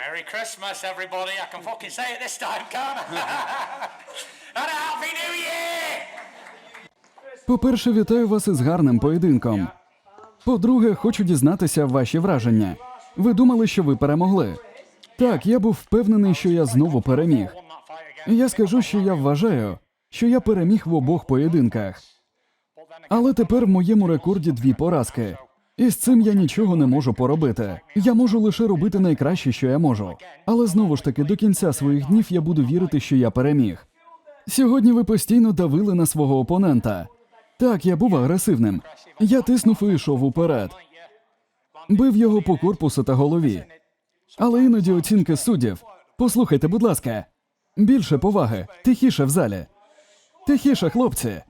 Merry Christmas, everybody. I can fucking say it this time, can't I? and a Happy New Year! По-перше, вітаю вас із гарним поєдинком. По-друге, хочу дізнатися ваші враження. Ви думали, що ви перемогли? Так, я був впевнений, що я знову переміг. Я скажу, що я вважаю, що я переміг в обох поєдинках. Але тепер в моєму рекорді дві поразки. І з цим я нічого не можу поробити. Я можу лише робити найкраще, що я можу. Але знову ж таки, до кінця своїх днів я буду вірити, що я переміг. Сьогодні ви постійно давили на свого опонента. Так, я був агресивним. Я тиснув і йшов уперед. Бив його по корпусу та голові. Але іноді оцінки суддів. Послухайте, будь ласка, більше поваги, тихіше в залі. Тихіше, хлопці.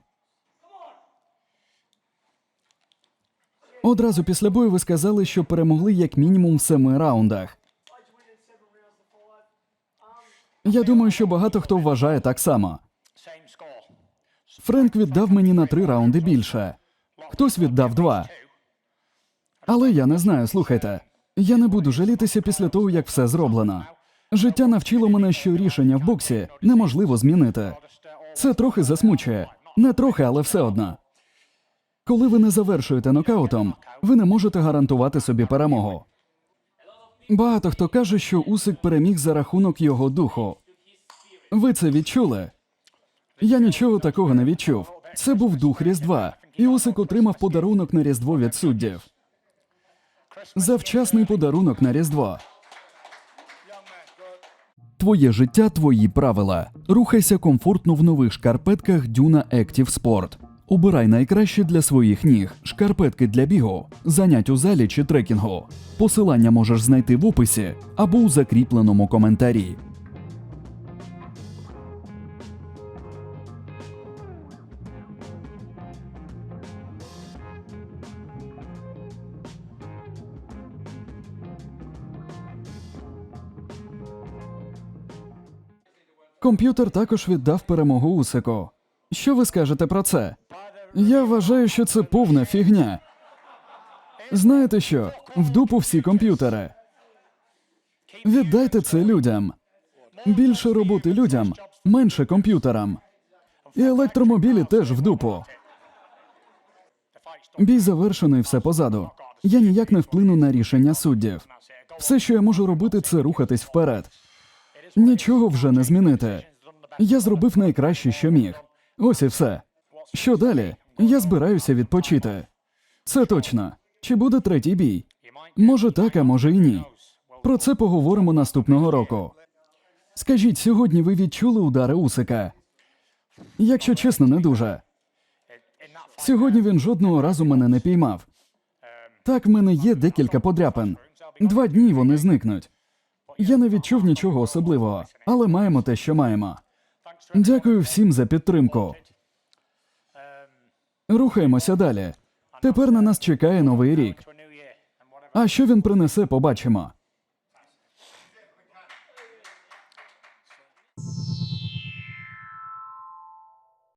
Одразу після бою ви сказали, що перемогли як мінімум в семи раундах. Я думаю, що багато хто вважає так само. Френк віддав мені на три раунди більше. Хтось віддав два. Але я не знаю, слухайте. Я не буду жалітися після того, як все зроблено. Життя навчило мене, що рішення в боксі неможливо змінити. Це трохи засмучує. Не трохи, але все одно. Коли ви не завершуєте нокаутом, ви не можете гарантувати собі перемогу. Багато хто каже, що Усик переміг за рахунок його духу. Ви це відчули? Я нічого такого не відчув. Це був дух Різдва, і Усик отримав подарунок на Різдво від суддів. Завчасний подарунок на Різдво. Твоє життя, твої правила. Рухайся комфортно в нових шкарпетках Дюна Active Sport. Обирай найкраще для своїх ніг, шкарпетки для бігу, занять у залі чи трекінгу. Посилання можеш знайти в описі або у закріпленому коментарі. Комп'ютер також віддав перемогу Усику. Що ви скажете про це? Я вважаю, що це повна фігня. Знаєте що? В дупу всі комп'ютери. Віддайте це людям. Більше роботи людям, менше комп'ютерам. І електромобілі теж в дупу. Бій завершений, все позаду. Я ніяк не вплину на рішення суддів. Все, що я можу робити, це рухатись вперед. Нічого вже не змінити. Я зробив найкраще, що міг. Ось і все. Що далі? Я збираюся відпочити. Це точно. Чи буде третій бій? Може так, а може і ні. Про це поговоримо наступного року. Скажіть, сьогодні ви відчули удари Усика? Якщо чесно, не дуже. Сьогодні він жодного разу мене не піймав. Так, в мене є декілька подряпин. Два дні вони зникнуть. Я не відчув нічого особливого, але маємо те, що маємо. Дякую всім за підтримку. Рухаємося далі. Тепер на нас чекає новий рік. А що він принесе, побачимо.